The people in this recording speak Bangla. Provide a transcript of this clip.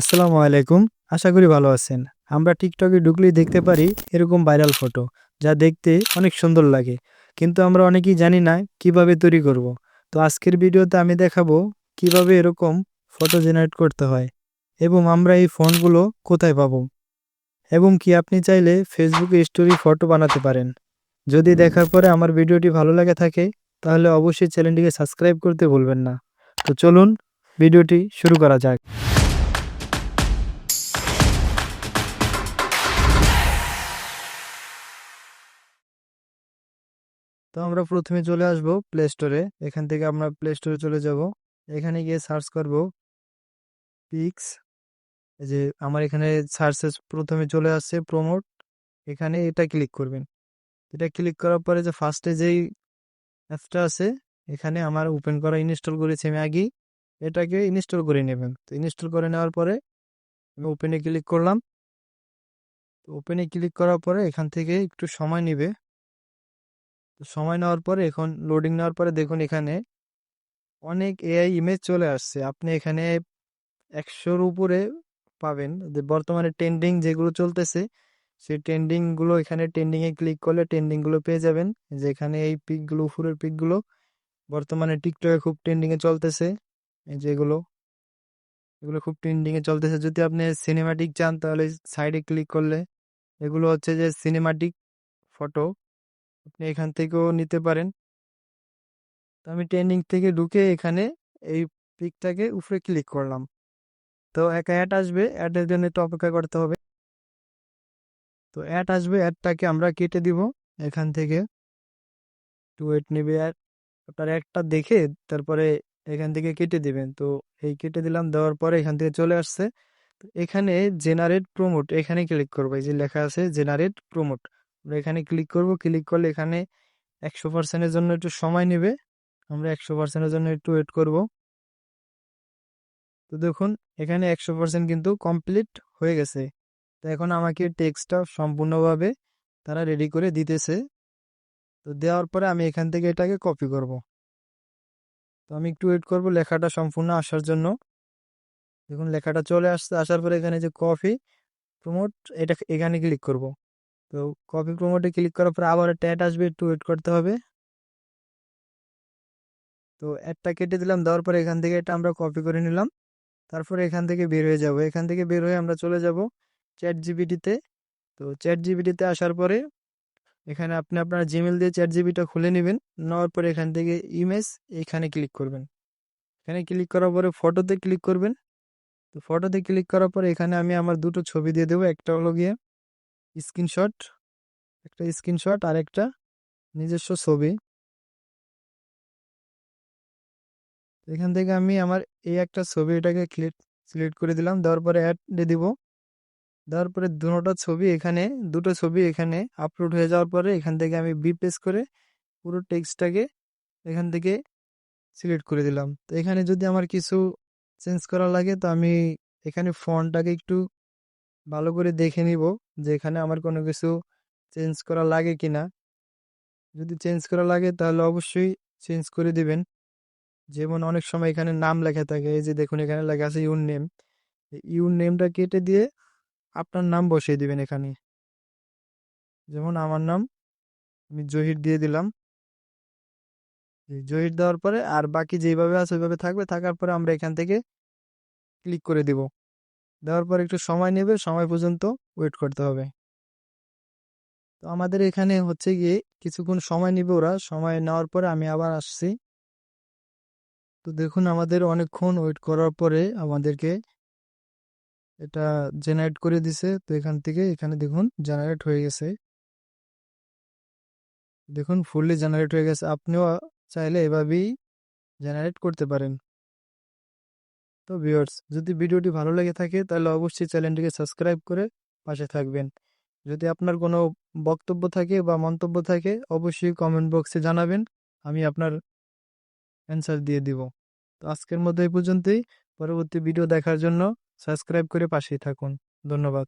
আসসালামু আলাইকুম। আশা করি ভালো আছেন। আমরা টিকটকে ঢুকলেই দেখতে পারি এরকম ভাইরাল ফটো, যা দেখতে অনেক সুন্দর লাগে। কিন্তু আমরা অনেকেই জানি না কীভাবে তৈরি করব। তো আজকের ভিডিওতে আমি দেখাবো কীভাবে এরকম ফটো জেনারেট করতে হয় এবং আমরা এই ফোনগুলো কোথায় পাবো। এবং কি আপনি চাইলে ফেসবুকে স্টোরি ফটো বানাতে পারেন। যদি দেখার পরে আমার ভিডিওটি ভালো লাগে থাকে, তাহলে অবশ্যই চ্যানেলটিকে সাবস্ক্রাইব করতে ভুলবেন না। তো চলুন ভিডিওটি শুরু করা যাক। তো আমরা প্রথমে চলে আসব প্লে স্টোরে এখান থেকে আমরা প্লে স্টোরে চলে যাব। এখানে গিয়ে সার্চ করব পিক্স এই যে আমার এখানে সার্চে প্রথমে চলে আসছে প্রমোট এখানে এটা ক্লিক করবেন। এটা ক্লিক করার পরে যে ফার্স্টে যেই অ্যাপসটা আছে, এখানে আমার ওপেন করা ইনস্টল করেছি আমি আগেই। এটাকে ইনস্টল করে নেবেন। তো ইনস্টল করে নেওয়ার পরে আমি ওপেনে ক্লিক করলাম। তো ওপেনে ক্লিক করার পরে এখান থেকে একটু সময় নেবে। তো সময় নেওয়ার পরে এখন লোডিং নেওয়ার পরে দেখুন এখানে অনেক এআই ইমেজ চলে আসছে। আপনি এখানে একশোর উপরে পাবেন। বর্তমানে ট্রেন্ডিং যেগুলো চলতেছে, সেই ট্রেন্ডিংগুলো এখানে ট্রেন্ডিংয়ে ক্লিক করলে ট্রেন্ডিংগুলো পেয়ে যাবেন। যেখানে এই পিকগুলো উপরের পিকগুলো বর্তমানে টিকটকে খুব ট্রেন্ডিংয়ে চলতেছে। যেগুলো এগুলো খুব ট্রেন্ডিংয়ে চলতেছে। যদি আপনি সিনেমাটিক চান তাহলে সাইডে ক্লিক করলে এগুলো হচ্ছে যে সিনেমাটিক ফটো আপনি এখান থেকেও নিতে পারেন। তো আমি ট্রেন্ডিং থেকে ঢুকে এখানে এই পিকটাকে উপরে ক্লিক করলাম। তো এক অ্যাড আসবে, অ্যাডের জন্য একটু অপেক্ষা করতে হবে। তো অ্যাড আসবে, অ্যাডটাকে আমরা কেটে দিব এখান থেকে। টু ওয়েট নেবে অ্যাড আপনার একটা দেখে তারপরে এখান থেকে কেটে দিবেন। তো এই কেটে দিলাম, দেওয়ার পরে এখান থেকে চলে আসছে। এখানে জেনারেট প্রমোট এখানে ক্লিক করব। এই যে লেখা আছে জেনারেট প্রমোট আমরা এখানে ক্লিক করব ক্লিক করলে এখানে একশো পার্সেন্টের জন্য একটু সময় নেবে। আমরা একশো পার্সেন্টের জন্য একটু ওয়েট করব। তো দেখুন, এখানে একশো পার্সেন্ট কিন্তু কমপ্লিট হয়ে গেছে। তো এখন আমাকে টেক্সটটা সম্পূর্ণভাবে তারা রেডি করে দিতেছে। তো দেওয়ার পরে আমি এখান থেকে এটাকে কপি করব। তো আমি একটু ওয়েট করব লেখাটা সম্পূর্ণ আসার জন্য। দেখুন, লেখাটা চলে আসছে, আসার পরে এখানে যে কপি প্রমোট এটা এখানে ক্লিক করব। তো কপি প্রমোটে ক্লিক করার পর আবার একটা অ্যাড আসবে, একটু ওয়েট করতে হবে। তো অ্যাডটা কেটে দিলাম, দেওয়ার পরে এখান থেকে এটা আমরা কপি করে নিলাম। তারপরে এখান থেকে বের হয়ে যাব। এখান থেকে বের হয়ে আমরা চলে যাব চ্যাট জিবিটিতে তো। চ্যাট জিবিটিতে আসার পরে এখানে আপনি আপনার জিমেল দিয়ে চ্যাট জিবিটা খুলে নেবেন। নেওয়ার পরে এখান থেকে ইমেজ এখানে ক্লিক করবেন। এখানে ক্লিক করার পরে ফটোতে ক্লিক করবেন। তো ফটোতে ক্লিক করার পরে এখানে আমি আমার দুটো ছবি দিয়ে দেবো। একটা হলো গিয়ে স্ক্রিনশট, একটা স্ক্রিনশট আর একটা নিজস্ব ছবি। এখান থেকে আমি আমার এই একটা ছবি এটাকে ক্লিক, সিলেক্ট করে দিলাম, দেওয়ার পরে অ্যাড দিব। দেওয়ার পরে দুটো ছবি এখানে, দুটো ছবি এখানে আপলোড হয়ে যাওয়ার পরে এখান থেকে আমি বি পেস করে পুরো টেক্সটটাকে এখান থেকে সিলেক্ট করে দিলাম। তো এখানে যদি আমার কিছু চেঞ্জ করা লাগে, তো আমি এখানে ফন্টটাকে একটু ভালো করে দেখে নিব যে এখানে আমার কোনো কিছু চেঞ্জ করা লাগে কি না যদি চেঞ্জ করা লাগে তাহলে অবশ্যই চেঞ্জ করে দিবেন। যেমন অনেক সময় এখানে নাম লেখা থাকে, এই যে দেখুন এখানে লেখা আছে ইউর নেম ইউর নেমটা কেটে দিয়ে আপনার নাম বসিয়ে দিবেন এখানে। যেমন আমার নাম, আমি জহির দিয়ে দিলাম। জহির দেওয়ার পরে আর বাকি যেভাবে আছে ওইভাবে থাকবে, থাকার পরে আমরা এখান থেকে ক্লিক করে দিব। দেওয়ার পর একটু সময় নেবে, সময় পর্যন্ত ওয়েট করতে হবে। তো আমাদের এখানে হচ্ছে গিয়ে কিছুক্ষণ সময় নেবে ওরা, সময় নেওয়ার পরে আমি আবার আসছি। তো দেখুন আমাদের অনেকক্ষণ ওয়েট করার পরে আমাদেরকে এটা জেনারেট করে দিছে। তো এখান থেকে এখানে দেখুন জেনারেট হয়ে গেছে। দেখুন ফুললি জেনারেট হয়ে গেছে। আপনিও চাইলে এভাবেই জেনারেট করতে পারেন। তো ভিউয়ার্স, যদি ভিডিওটি ভালো লেগে থাকে, তাহলে অবশ্যই চ্যানেলটিকে সাবস্ক্রাইব করে পাশে থাকবেন। যদি আপনার কোনো বক্তব্য থাকে বা মন্তব্য থাকে, অবশ্যই কমেন্ট বক্সে জানাবেন, আমি আপনার অ্যান্সার দিয়ে দিব। তো আজকের মতো এই পর্যন্তই। পরবর্তী ভিডিও দেখার জন্য সাবস্ক্রাইব করে পাশেই থাকুন। ধন্যবাদ।